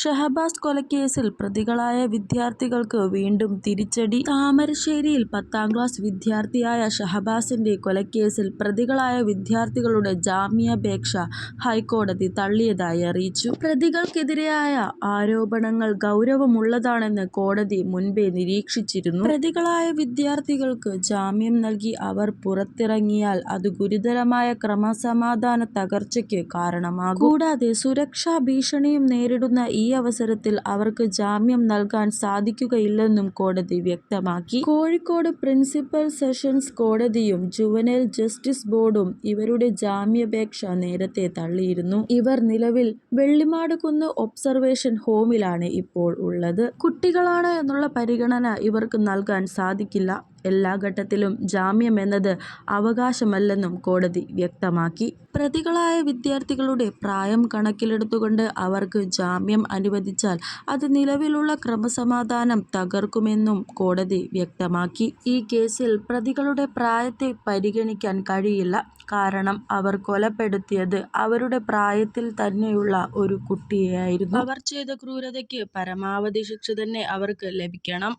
ഷഹബാസ് കൊലക്കേസിൽ പ്രതികളായ വിദ്യാർത്ഥികൾക്ക് വീണ്ടും തിരിച്ചടി. താമരശ്ശേരിയിൽ പത്താം ക്ലാസ് വിദ്യാർത്ഥിയായ ഷഹബാസിന്റെ കൊലക്കേസിൽ പ്രതികളായ വിദ്യാർത്ഥികളുടെ ജാമ്യാപേക്ഷ ഹൈക്കോടതി തള്ളിയതായി അറിയിച്ചു. പ്രതികൾക്കെതിരായ ആരോപണങ്ങൾ ഗൗരവമുള്ളതാണെന്ന് കോടതി മുൻപേ നിരീക്ഷിച്ചിരുന്നു. പ്രതികളായ വിദ്യാർത്ഥികൾക്ക് ജാമ്യം നൽകി അവർ പുറത്തിറങ്ങിയാൽ അത് ഗുരുതരമായ ക്രമസമാധാന തകർച്ചയ്ക്ക് കാരണമാകും. കൂടാതെ സുരക്ഷാ ഭീഷണിയും നേരിടുന്ന ഈ അവസരത്തിൽ അവർക്ക് ജാമ്യം നൽകാൻ സാധിക്കുകയില്ലെന്നും കോടതി വ്യക്തമാക്കി. കോഴിക്കോട് പ്രിൻസിപ്പൽ സെഷൻസ് കോടതിയും ജുവനൈൽ ജസ്റ്റിസ് ബോർഡും ഇവരുടെ ജാമ്യാപേക്ഷ നേരത്തെ തള്ളിയിരുന്നു. ഇവർ നിലവിൽ വെള്ളിമാടുകുന്ന് ഒബ്സർവേഷൻ ഹോമിലാണ് ഇപ്പോൾ ഉള്ളത്. കുട്ടികളാണ് എന്നുള്ള പരിഗണന ഇവർക്ക് നൽകാൻ സാധിക്കില്ല. എല്ലാ ഘട്ടത്തിലും ജാമ്യമെന്നത് അവകാശമല്ലെന്നും കോടതി വ്യക്തമാക്കി. പ്രതികളായ വിദ്യാർത്ഥികളുടെ പ്രായം കണക്കിലെടുത്തുകൊണ്ട് അവർക്ക് ജാമ്യം അനുവദിച്ചാൽ അത് നിലവിലുള്ള ക്രമസമാധാനം തകർക്കുമെന്നും കോടതി വ്യക്തമാക്കി. ഈ കേസിൽ പ്രതികളുടെ പ്രായത്തെ പരിഗണിക്കാൻ കഴിയില്ല. കാരണം അവർ കൊലപ്പെടുത്തിയത് അവരുടെ പ്രായത്തിൽ തന്നെയുള്ള ഒരു കുട്ടിയെയായിരുന്നു. അവർ ചെയ്ത ക്രൂരതയ്ക്ക് പരമാവധി ശിക്ഷ തന്നെ അവർക്ക് ലഭിക്കണം.